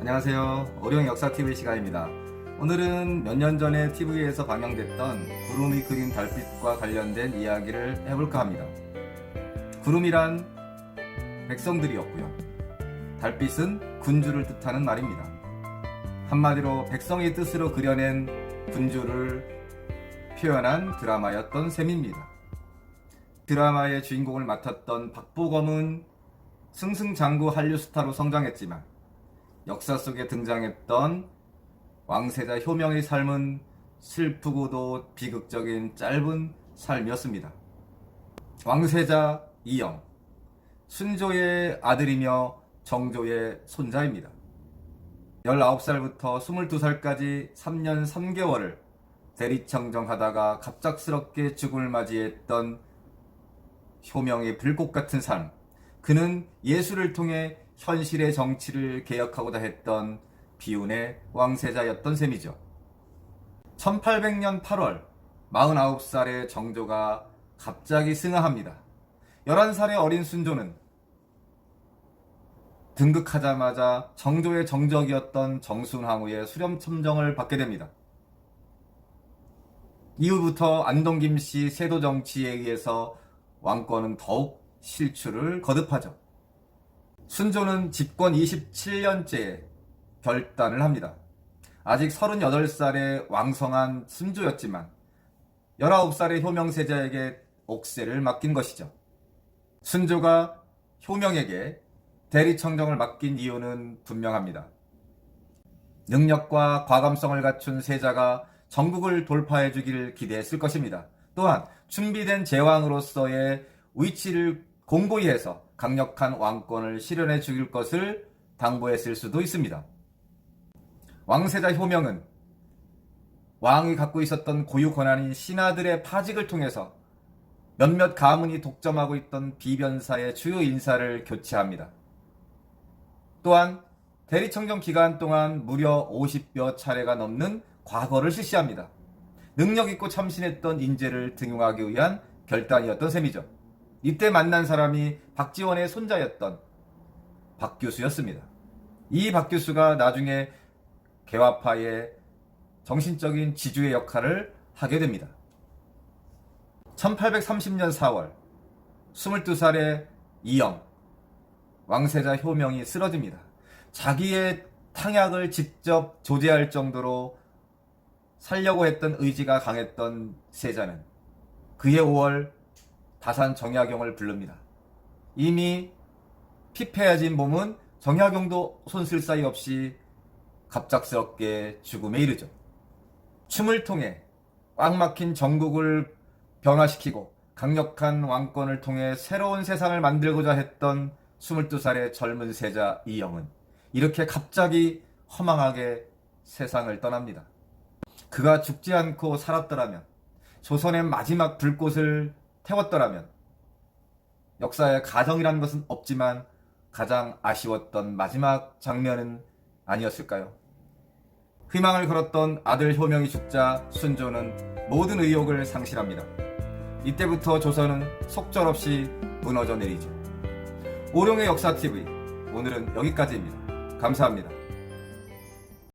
안녕하세요. 어룡 역사 TV 시간입니다. 오늘은 몇 년 전에 TV에서 방영됐던 구름이 그린 달빛과 관련된 이야기를 해볼까 합니다. 구름이란 백성들이었고요. 달빛은 군주를 뜻하는 말입니다. 한마디로 백성의 뜻으로 그려낸 군주를 표현한 드라마였던 셈입니다. 드라마의 주인공을 맡았던 박보검은 승승장구 한류 스타로 성장했지만 역사 속에 등장했던 왕세자 효명의 삶은 슬프고도 비극적인 짧은 삶이었습니다. 왕세자 이영, 순조의 아들이며 정조의 손자입니다. 19살부터 22살까지 3년 3개월을 대리청정하다가 갑작스럽게 죽음을 맞이했던 효명의 불꽃 같은 삶. 그는 예술을 통해 현실의 정치를 개혁하고자 했던 비운의 왕세자였던 셈이죠. 1800년 8월 49살의 정조가 갑자기 승하합니다. 11살의 어린 순조는 등극하자마자 정조의 정적이었던 정순항우의 수렴첨정을 받게 됩니다. 이후부터 안동김 씨 세도 정치에 의해서 왕권은 더욱 실추를 거듭하죠. 순조는 집권 27년째 결단을 합니다. 아직 38살의 왕성한 순조였지만 19살의 효명세자에게 옥세를 맡긴 것이죠. 순조가 효명에게 대리청정을 맡긴 이유는 분명합니다. 능력과 과감성을 갖춘 세자가 전국을 돌파해 주기를 기대했을 것입니다. 또한 준비된 제왕으로서의 위치를 공고히 해서 강력한 왕권을 실현해 주길 것을 당부했을 수도 있습니다. 왕세자 효명은 왕이 갖고 있었던 고유 권한인 신하들의 파직을 통해서 몇몇 가문이 독점하고 있던 비변사의 주요 인사를 교체합니다. 또한 대리청정 기간 동안 무려 50여 차례가 넘는 과거를 실시합니다. 능력 있고 참신했던 인재를 등용하기 위한 결단이었던 셈이죠. 이때 만난 사람이 박지원의 손자였던 박교수였습니다. 이 박교수가 나중에 개화파의 정신적인 지주의 역할을 하게 됩니다. 1830년 4월 22살의 이영 왕세자 효명이 쓰러집니다. 자기의 탕약을 직접 조제할 정도로 살려고 했던 의지가 강했던 세자는 그의 5월 다산 정약용을 부릅니다. 이미 피폐해진 몸은 정약용도 손쓸 사이 없이 갑작스럽게 죽음에 이르죠. 춤을 통해 꽉 막힌 전국을 변화시키고 강력한 왕권을 통해 새로운 세상을 만들고자 했던 22살의 젊은 세자 이영은 이렇게 갑자기 허망하게 세상을 떠납니다. 그가 죽지 않고 살았더라면 조선의 마지막 불꽃을 태웠더라면 역사에 가정이라는 것은 없지만 가장 아쉬웠던 마지막 장면은 아니었을까요? 희망을 걸었던 아들 효명이 죽자 순조는 모든 의욕을 상실합니다. 이때부터 조선은 속절없이 무너져 내리죠. 오룡의 역사 TV 오늘은 여기까지입니다. 감사합니다.